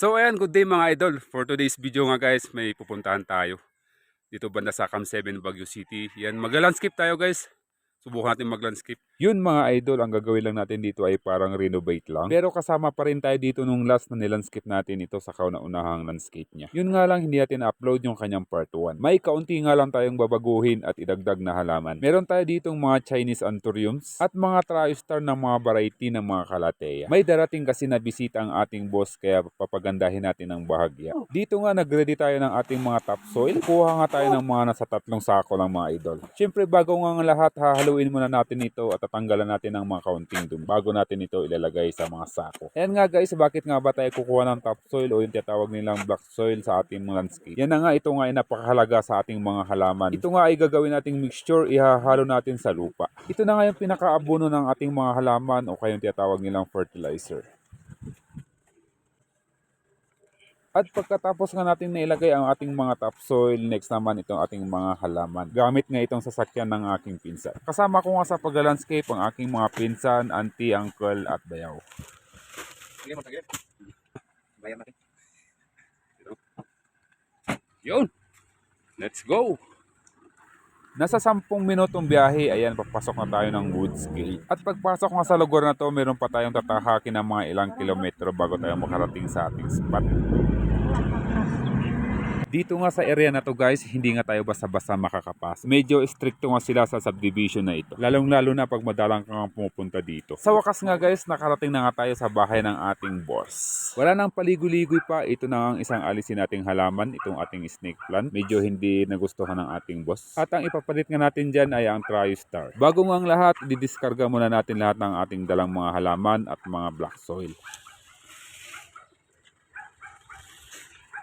So ayan, good day mga idol. For today's video nga guys, may pupuntahan tayo. Dito banda sa Cam 7 Baguio City. Yan, magla-landscape tayo guys. Subukan natin mag-landscape. Yun mga idol, ang gagawin lang natin dito ay parang renovate lang. Pero kasama pa rin tayo dito nung last na nilandscape natin ito sa kauna-unahang landscape niya. Yun nga lang, hindi natin upload yung kanyang part 1. May kaunti nga lang tayong babaguhin at idagdag na halaman. Meron tayo ditong mga Chinese anthuriums at mga triostar ng mga variety ng mga kalateya. May darating kasi na bisita ang ating boss kaya papagandahin natin ng bahagya. Dito nga nag-ready tayo ng ating mga topsoil. Kuha nga tayo ng mga nasa tatlong sako lang mga idol. Siyempre bago nga ang lahat, hahaluin muna natin ito at tatanggalan natin ng mga kaunting dumi bago natin ito ilalagay sa mga sako. Ayan nga guys, bakit nga ba tayo kukuha ng topsoil o yung tinatawag nilang black soil sa ating landscape? Yan na nga, ito nga ay napakahalaga sa ating mga halaman. Ito nga ay gagawin nating mixture, ihahalo natin sa lupa. Ito na nga yung pinakaabono ng ating mga halaman o kaya yung tinatawag nilang fertilizer. At pagkatapos nga natin nailagay ang ating mga topsoil, next naman itong ating mga halaman. Gamit nga itong sasakyan ng aking pinsan. Kasama ko nga sa pag-landscape ang aking mga pinsan, auntie, uncle at bayaw. Sige mo. Bayan natin. Yun! Let's go! Nasa 10 minutong biyahe, ayan, papasok na tayo ng Woods Gate. At pagpasok nga sa lugar na to, meron pa tayong tatahakin ng mga ilang kilometro bago tayo makarating sa ating spot. Dito nga sa area na to guys, hindi nga tayo basta-basta makakapas. Medyo stricto nga sila sa subdivision na ito. Lalong-lalo na pag madalang kang pumupunta dito. Sa wakas nga guys, nakarating na nga tayo sa bahay ng ating boss. Wala nang paligoy-ligoy pa, ito na ang isang alisin nating halaman, itong ating snake plant. Medyo hindi nagustuhan ng ating boss. At ang ipapalit nga natin dyan ay ang Triostar. Bago nga ang lahat, didiskarga muna natin lahat ng ating dalang mga halaman at mga black soil.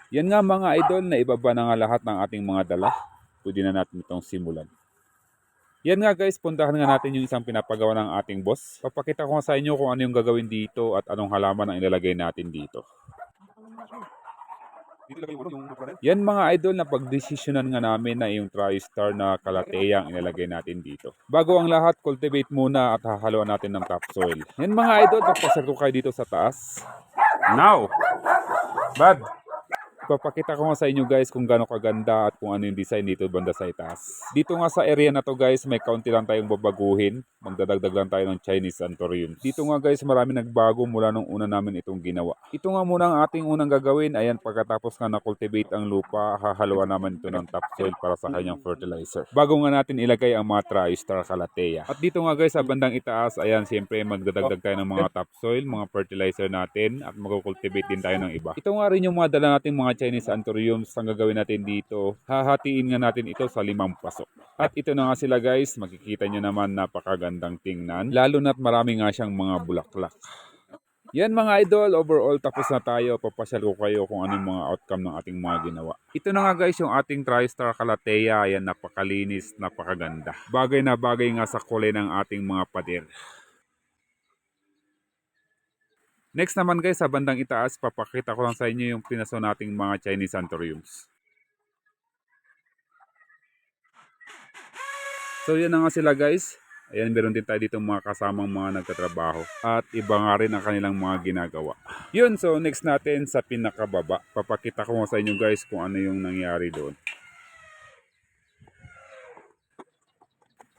Yan nga mga idol na ibaba na nga lahat ng ating mga dala. Pwede na natin itong simulan. Yan nga guys, puntahan nga natin yung isang pinapagawa ng ating boss. Papakita ko sa inyo kung ano yung gagawin dito at anong halaman ang ilalagay natin dito. Yan mga idol na pagdesisyonan nga namin na yung Tristar na kalateya ang ilalagay natin dito. Bago ang lahat, cultivate muna at hahaluan natin ng topsoil. Yan mga idol, papasar ko kayo dito sa taas. Now! Bad! Papakita ko nga sa inyo guys kung gaano kaganda at kung ano yung design dito banda sa itaas. Dito nga sa area na to guys, may kaunti lang tayong babaguhin. Magdadagdag lang tayo ng Chinese Anthurium. Dito nga guys, marami nagbago mula nung una namin itong ginawa. Ito nga muna ang ating unang gagawin. Ayan, pagkatapos nga na-cultivate ang lupa, hahaluan naman ito ng topsoil para sa kanyang fertilizer. Bago nga natin ilagay ang mga Tristar Calathea. At dito nga guys, sa bandang itaas, ayan, siyempre magdadagdag tayo ng mga topsoil, mga fertilizer natin at mag-cultivate din tayo ng iba. Ito nga rin yung mga dala nating mga Chinese Anthuriums ang gagawin natin dito. Hahatiin nga natin ito sa limang pasok. At ito na nga sila guys, makikita nyo naman napakagandang tingnan. Lalo na't marami nga siyang mga bulaklak. Yan mga idol, overall tapos na tayo. Papasyal ko kayo kung anong mga outcome ng ating mga ginawa. Ito na nga guys yung ating TriStar Calathea. Ayan, napakalinis, napakaganda. Bagay na bagay nga sa kulay ng ating mga pader. Next naman guys, sa bandang itaas, papakita ko lang sa inyo yung pinaso nating mga Chinese Anthuriums. So yan na nga sila guys. Ayan, meron din tayo dito mga kasamang mga nagtatrabaho. At iba nga rin ang kanilang mga ginagawa. Yun, so next natin sa pinakababa. Papakita ko sa inyo guys kung ano yung nangyari doon.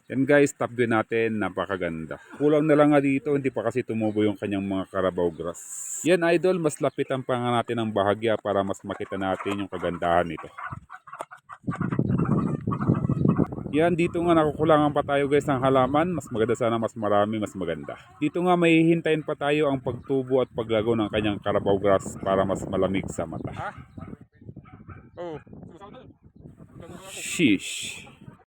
Yan guys, top view natin, napakaganda. Kulang na lang nga dito, hindi pa kasi tumubo yung kanyang mga Carabao grass. Yan idol, mas lapitan pa nga natin ang bahagya para mas makita natin yung kagandahan nito. Yan, dito nga nakukulangan pa tayo guys ng halaman. Mas maganda sana, mas marami, mas maganda. Dito nga may hintayin pa tayo ang pagtubo at paglago ng kanyang Carabao grass para mas malamig sa mata. Oh. Sheesh.